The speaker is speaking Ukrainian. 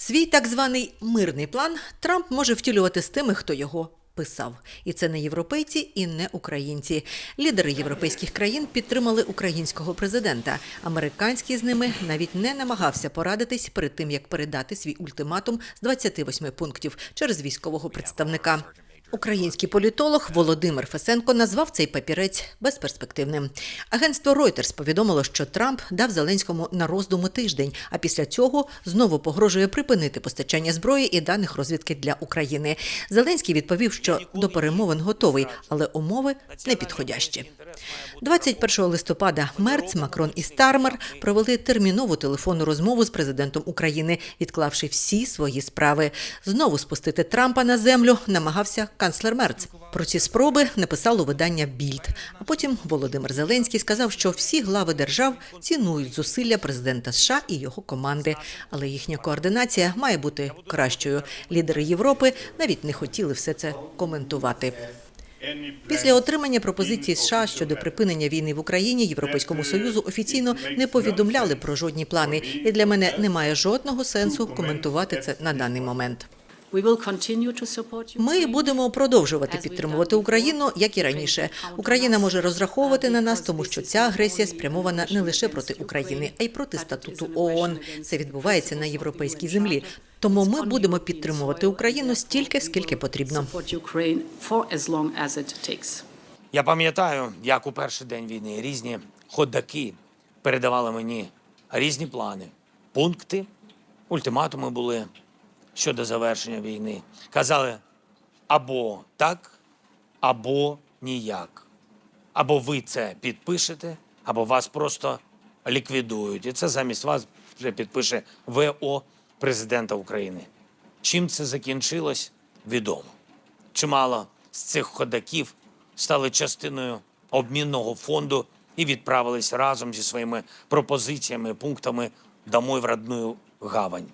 Свій так званий мирний план Трамп може втілювати з тими, хто його писав. І це не європейці і не українці. Лідери європейських країн підтримали українського президента. Американський з ними навіть не намагався порадитись перед тим, як передати свій ультиматум з 28 пунктів через військового представника. Український політолог Володимир Фесенко назвав цей папірець безперспективним. Агентство Reuters повідомило, що Трамп дав Зеленському на роздуму тиждень, а після цього знову погрожує припинити постачання зброї і даних розвідки для України. Зеленський відповів, що до перемовин готовий, але умови не підходящі. 21 листопада Мерц, Макрон і Стармер провели термінову телефонну розмову з президентом України, відклавши всі свої справи. Знову спустити Трампа на землю намагався канцлер Мерц. Про ці спроби написало видання Більд. А потім Володимир Зеленський сказав, що всі глави держав цінують зусилля президента США і його команди, але їхня координація має бути кращою. Лідери Європи навіть не хотіли все це коментувати. Після отримання пропозиції США щодо припинення війни в Україні Європейському Союзу офіційно не повідомляли про жодні плани, і для мене немає жодного сенсу коментувати це на даний момент. We will continue to support you. Ми будемо продовжувати підтримувати Україну, як і раніше. Україна може розраховувати на нас, тому що ця агресія спрямована не лише проти України, а й проти статуту ООН. Це відбувається на європейській землі. Тому ми будемо підтримувати Україну стільки, скільки потрібно. Support Ukraine for as long as it takes. Я пам'ятаю, як у перший день війни різні ходаки передавали мені різні плани, пункти, ультиматуми були щодо завершення війни. Казали або так, або ніяк. Або ви це підпишете, або вас просто ліквідують. І це замість вас вже підпише ВО президента України. Чим це закінчилось, відомо. Чимало з цих ходаків стали частиною обмінного фонду і відправились разом зі своїми пропозиціями, пунктами домой в родную гавань.